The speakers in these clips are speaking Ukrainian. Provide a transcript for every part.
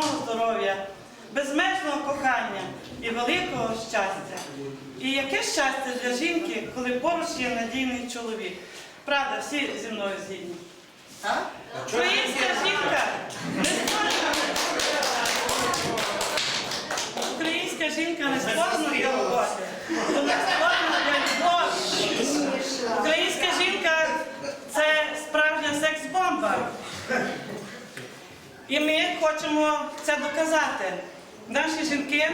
міцного, здоров'я, безмежного кохання і великого щастя. І яке щастя для жінки, коли поруч є надійний чоловік. Правда, всі зі мною згідні. Українська жінка не створена. Українська жінка не створена для роботи. Вона створена для любові. Українська жінка це справжня секс-бомба. І ми хочемо це доказати. Наші жінки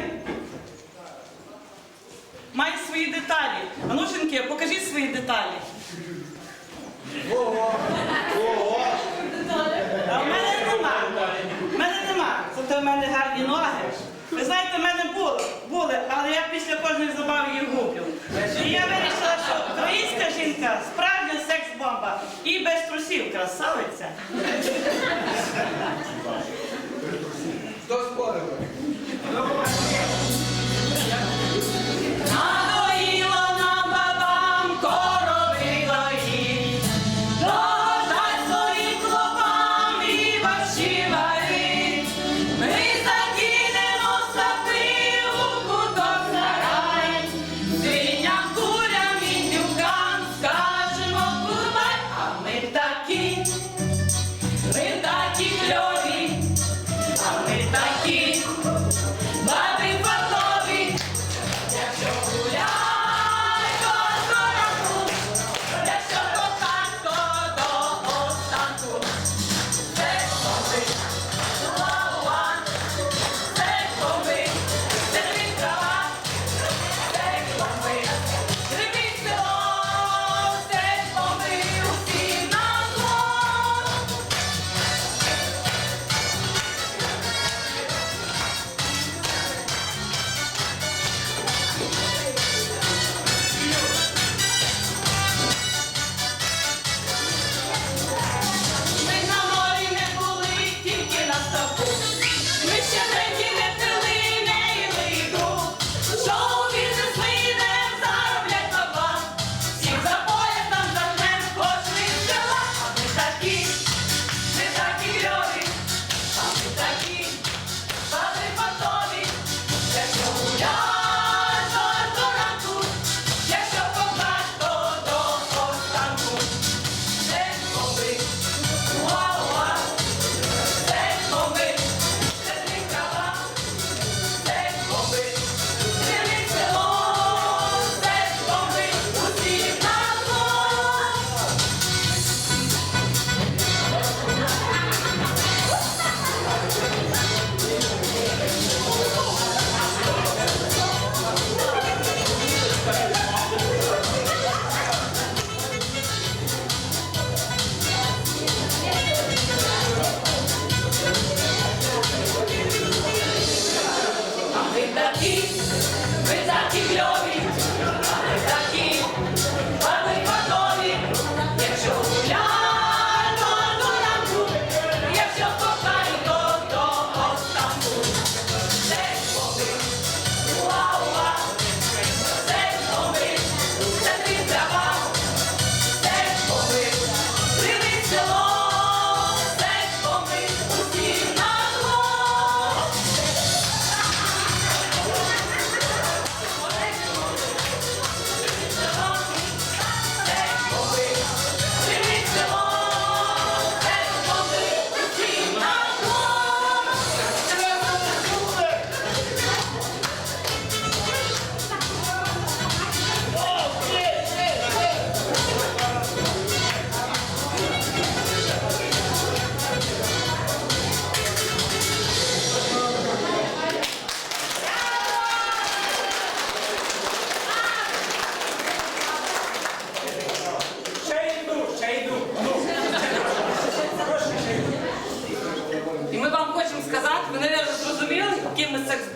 мають свої деталі. А ну, жінки, покажіть свої деталі. А в мене нема. В мене нема. Зате в мене гарні ноги. Ви знаєте, в мене були, були, але я після кожної забави їх гублю. І я вирішила, що українська жінка справжня секс-бомба і без трусів красавиця. Хто спорив?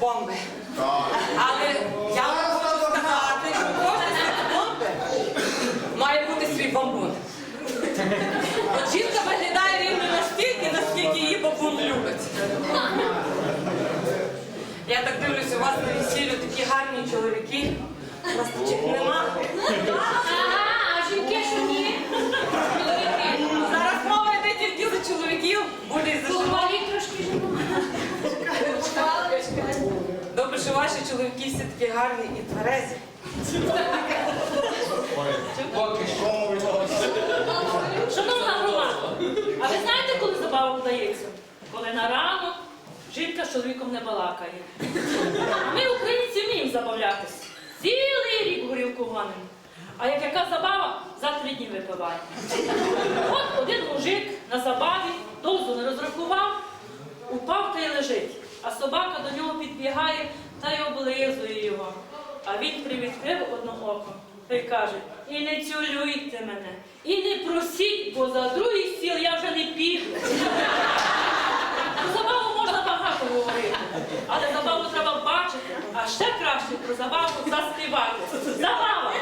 бомби. Але я хочу сказати, що кожен з бомби має бути свій бомбон. Жінка виглядає рівно настільки, наскільки її бомбон любить. Я так дивлюся, у вас на весіллю такі гарні чоловіки. У нас таких нема. А жінки що ні? Зараз мова йде тільки за чоловіків, буде і за жінок ваші чоловіки всі такі гарні і тверезі. Поки що. Шановна громада, а ви знаєте, коли забава вдається? Коли на ранок жінка з чоловіком не балакає. А ми, українці, вміємо забавлятися. Цілий рік горілку гонимо. А як яка забава, за три дні випиваємо. От один мужик на забаві дозу не розрахував, упав та й лежить. А собака до нього підбігає та й облизує його. А він привідкрив одного око та й каже: І не цюлюйте мене, і не просіть, бо за другий стіл я вже не піду. Про забаву можна багато говорити, але забаву треба бачити, а ще краще про забаву заспівати. Забава!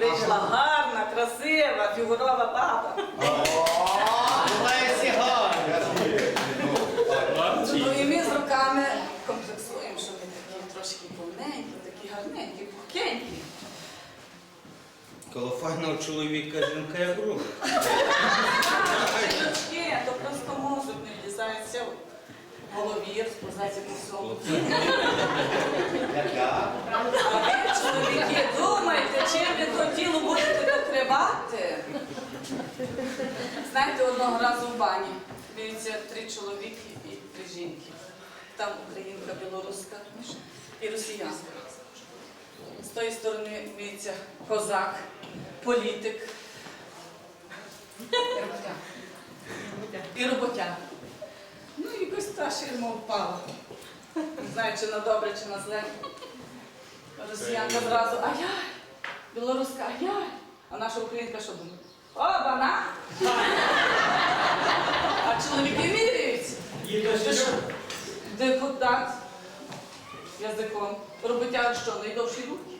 Вийшла гарна, красива, фігурова баба. Лесі гарна. Ну і ми з руками комплексуємо, що ми такі трошки повненькі, такі гарненькі, пухенькі. Коло файного чоловіка жінка як рух. Жіночки, то просто мозок не влізається голові, розповзається по всьому. Чоловіки, думайте, чим ви то тіло будете докривати? Знаєте, одного разу в бані дивіться три чоловіки і три жінки. Там українка білоруська і росіянка. З тої сторони Митя, козак, політик. І роботяг. Ну і якось та ширма впала. Не знаю, чи на добре, чи на зле. Росіянка зразу ай-яй, білоруська ай-яй. А наша українка що думає? О, бана! А чоловіки міряються. Ти що? Депутат язиком. Роботяг що, найдовші руки,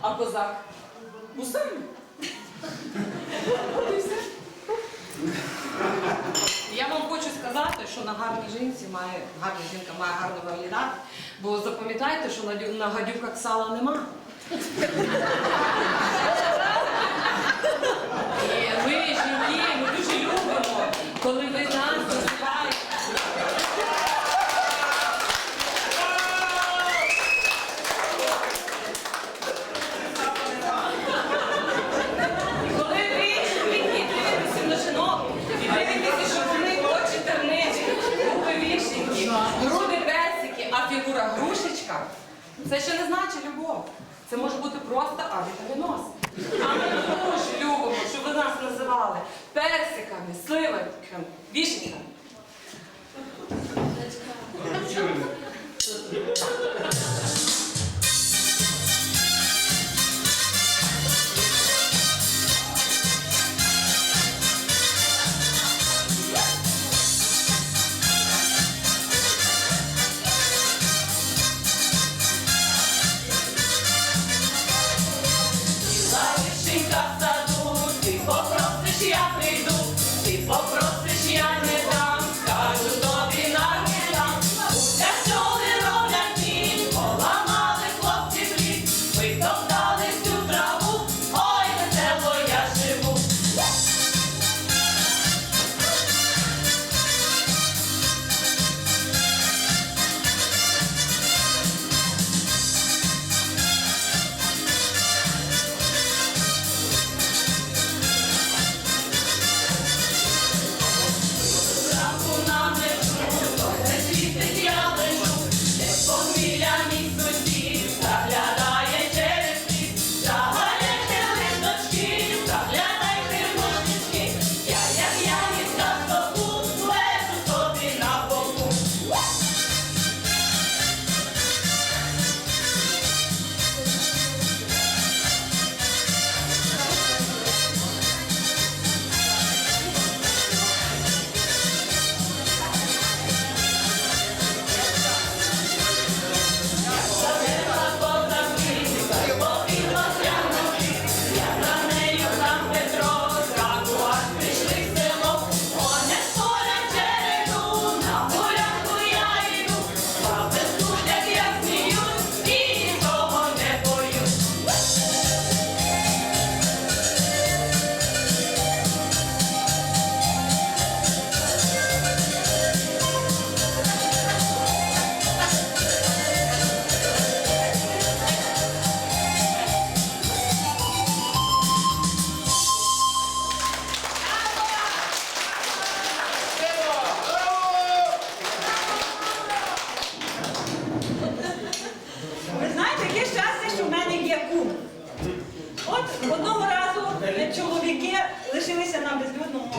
а козак вусами. От і все. Я вам хочу сказати, що на гарній жінці має гарна жінка має гарно виглядати, бо запам'ятайте, що на, на гадюках сала нема. І ми, жінки, ми дуже любимо, коли ви нас називаєте. І коли ви чоловіки дивитеся на жінок, і дивитеся, що вони очі терничі, губи вішенькі, груди персики, а фігура грушечка, це ще не значить любов. Це може бути просто авітаміноз. А ми дуже любимо, що ви нас називали персиками, сливами, вішеньками.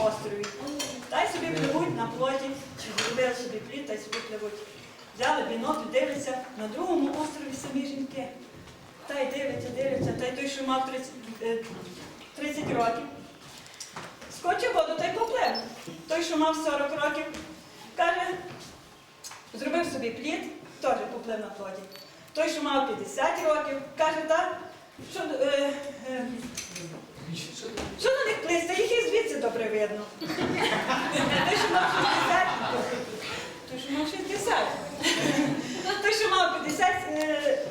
Острові. Та й собі пливуть на плоті, чи зробили собі плід, та й собі пливуть. Взяли бінокль, дивляться на другому острові самі жінки. Та й дивляться, дивляться, та й той, що мав 30, е, 30 років. Скочив воду та й поплив. Той, що мав 40 років, каже, зробив собі плід, теж поплив на плоті. Той, що мав 50 років, каже, так, що, е, е, що на них плисти, їх і звідси добре видно. Той, що мав 60, той, що мав 60. Той, що мав 50, е,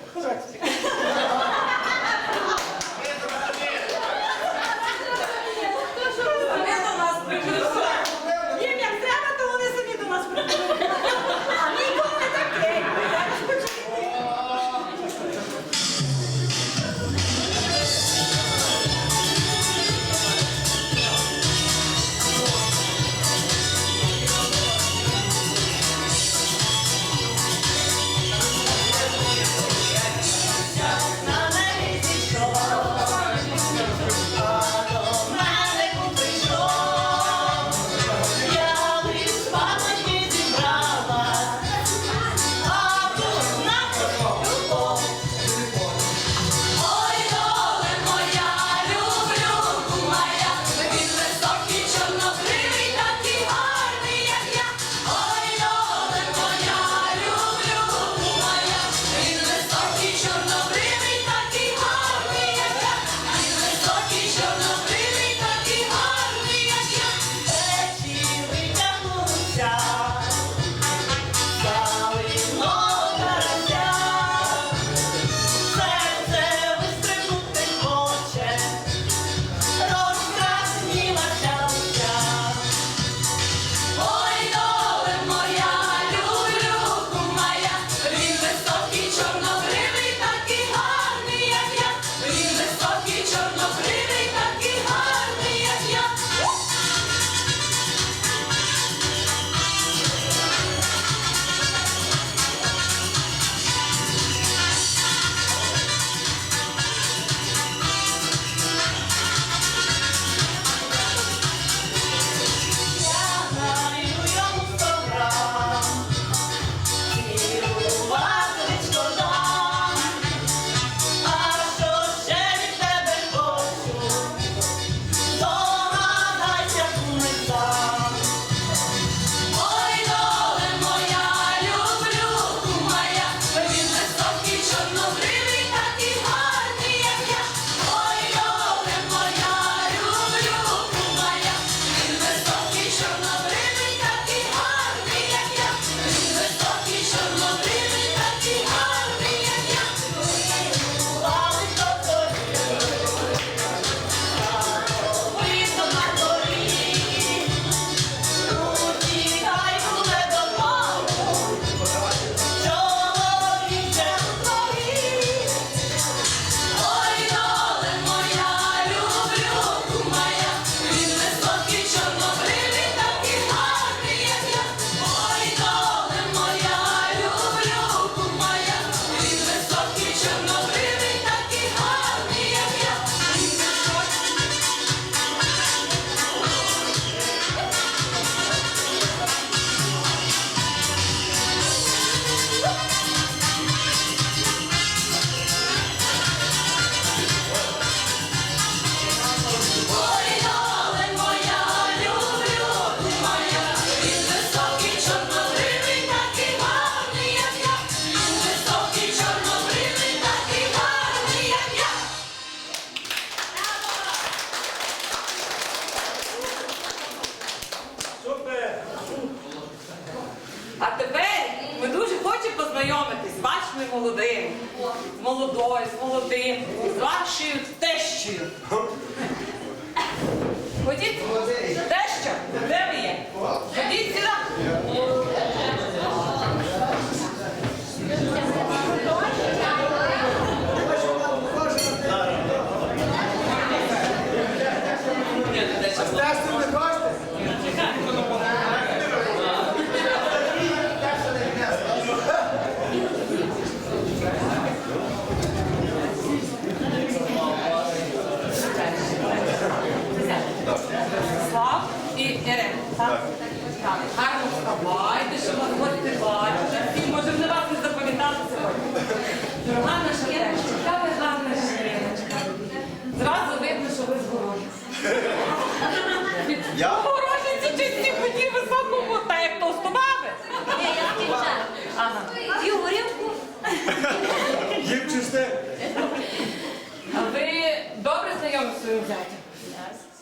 зятям?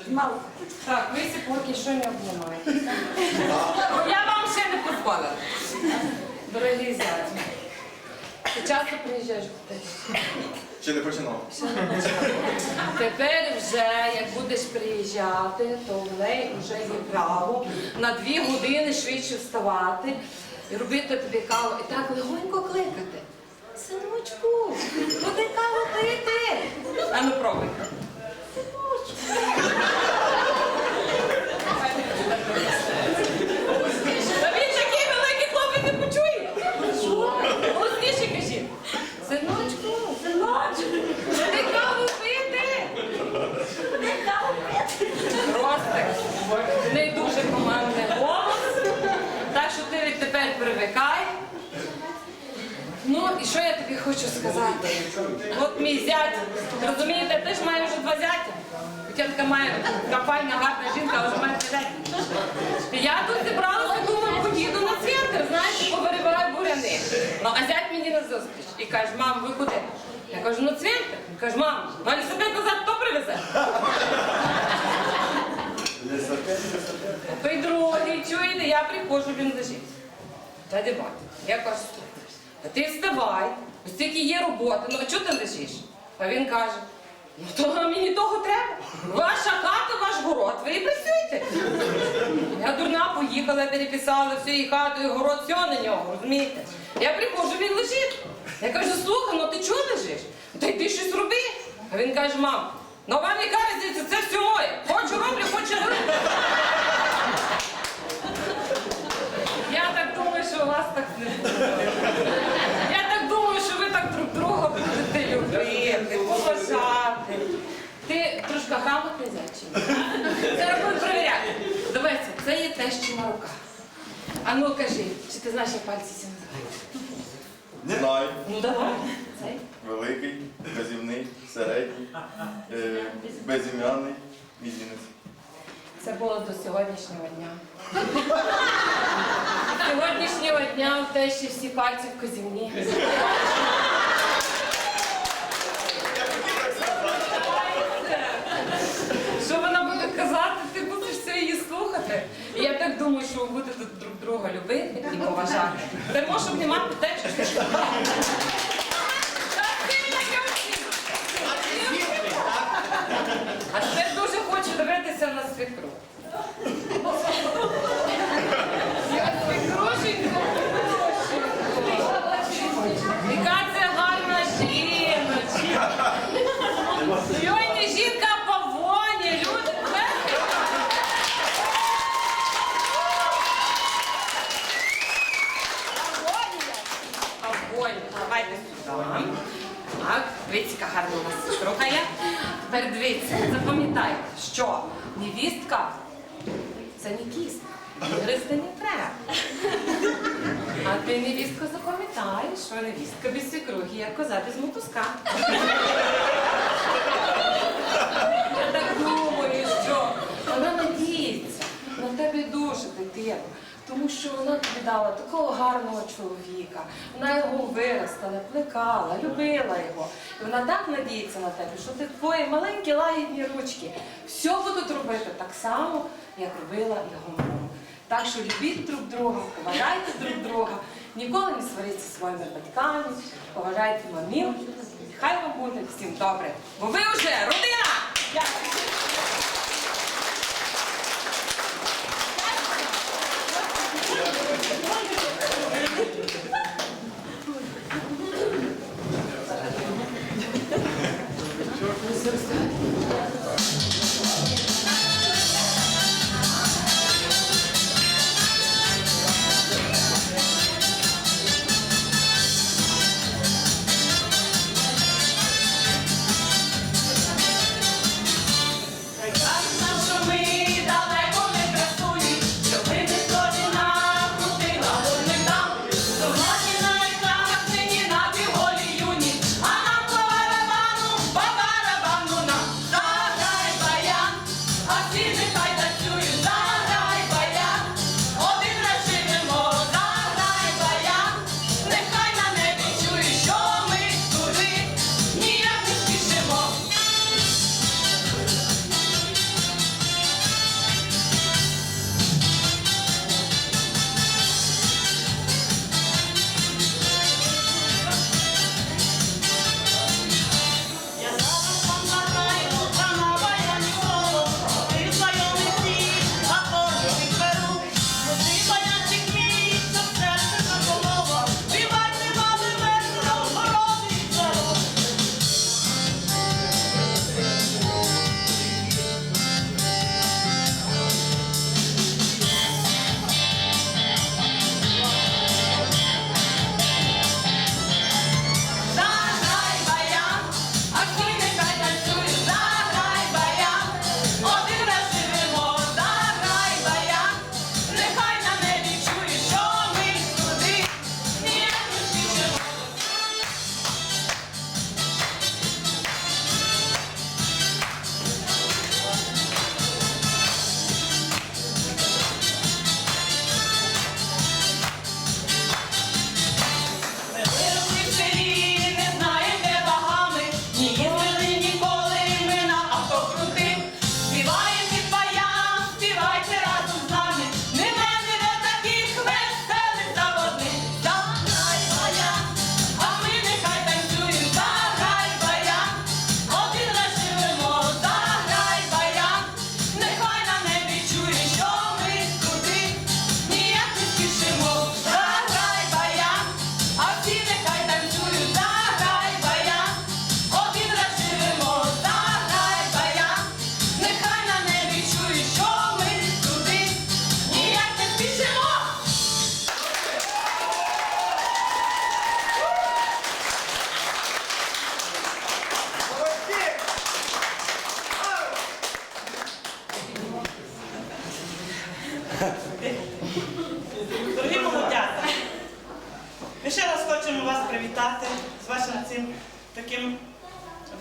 Мало. Так, ви сі поки що не обнімаєте. Я вам ще не дозволила. Дорогі зяті, ти часто приїжджаєш в тещу? Ще не починав. Тепер вже, як будеш приїжджати, то в неї вже є право на дві години швидше вставати і робити тобі каву і так легонько кликати. Синочку, куди каву пити? А ну пробуй. Він такий великий хлопець не почує. Голосніше кажіть. Синочку, синочку, куди каву пити? Ростик, не дуже командний. Так що ти відтепер привикай. Ну і що я тобі хочу сказати? От мій зять, розумієте, ти ж маєш вже два зятя. Хоча така має файна, гарна жінка, а вже має два. Я тут зібралася, думаю, поїду на цвинтар, знаєте, повирибирай буряни. Ну, а зять мені на зустріч і каже, мам, ви куди? Я кажу, ну цвинтар. Він каже, мам, велосипед назад хто привезе? Той другий, чуєте, я приходжу, він лежить. Та де бать, я кажу, «Слухай, ти вставай, ось тільки є робота, ну а чого ти лежиш? А він каже, ну то мені того треба. Ваша хата, ваш город, ви і працюйте. Я дурна поїхала, переписала всю її хату, і город, все на нього, розумієте? Я приходжу, він лежить. Я кажу, слухай, ну ти чого лежиш? Та йди щось роби. А він каже, мам, нова різниця, це все моє. Хочу роблю, хочу не роблю. Я так думаю, що у вас так не буде. Я так думаю, що ви так друг друга будете любити, поважати. Ти трошки грамотний зайчик. Зараз будемо перевіряти. Дивися, це є те, що на руках. А ну кажи, чи ти знаєш, як пальці ці називають? Знаю. Ну давай. Цей. Великий, безімний, середній, е, безім'яний, мізінець. Це було до сьогоднішнього дня. З сьогоднішнього дня в те що всі пальці в козівні. Що вона буде казати, ти будеш все її слухати. Я так думаю, що ви будете друг друга любити і поважати. Ти не мати те, що Так, ти як я всі. А тепер дуже хочу дивитися на свекру. Я свекрушенька, Яка це гарна жіночка. Сьогодні жінка по воні, люди. Огонь. Давайте сюди. Так, дивіться, яка гарна у нас сеструха є. Тепер дивіться, запам'ятайте, що невістка це не кість. Гризти не треба. А ти невістко запам'ятаєш, що невістка без свекрухи, як коза без мотузка. Я так думаю, що вона надіється на тебе дуже, дитина. Тому що вона тобі дала такого гарного чоловіка. Вона його виростала, плекала, любила його. І вона так надіється на тебе, що ти твої маленькі лагідні ручки все будуть робити так само, як робила його мама. Так що любіть друг друга, поважайте друг друга, ніколи не сваріться своїми батьками, поважайте мамів. Хай вам буде всім добре. Бо ви вже родина! Дякую.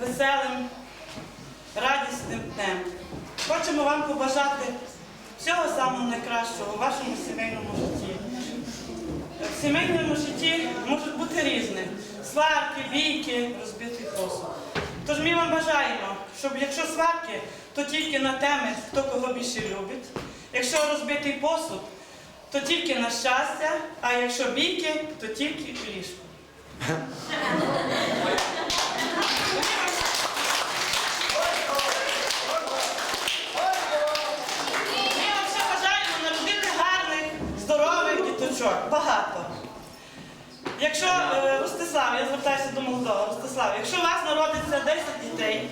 Веселим, радісним днем. Хочемо вам побажати всього самого найкращого у вашому сімейному житті. В сімейному житті можуть бути різні сварки, бійки, розбитий посуд. Тож ми вам бажаємо, щоб якщо сварки, то тільки на теми, хто кого більше любить. Якщо розбитий посуд, то тільки на щастя, а якщо бійки, то тільки в ліжку. Ми вам ще бажаємо народити гарних, здорових діточок. Багато. Якщо, е, Ростислав, я звертаюся до молодого, Ростислав, якщо у вас народиться 10 дітей,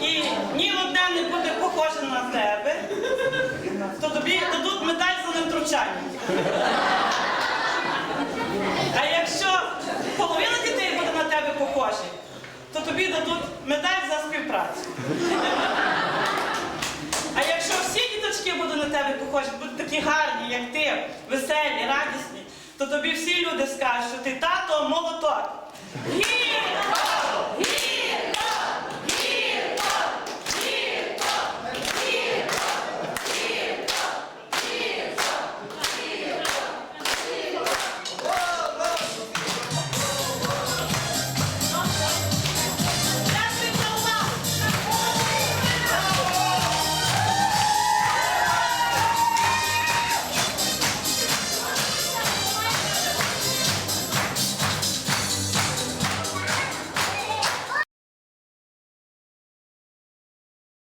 і ні одне не буде похоже на тебе, то тобі дадуть медаль за невтручання. А якщо половина дітей буде на тебе похожі, то тобі дадуть медаль за співпрацю. А якщо всі діточки будуть на тебе похожі, будуть такі гарні, як ти, веселі, радісні, то тобі всі люди скажуть, що ти тато молоток. Гімн!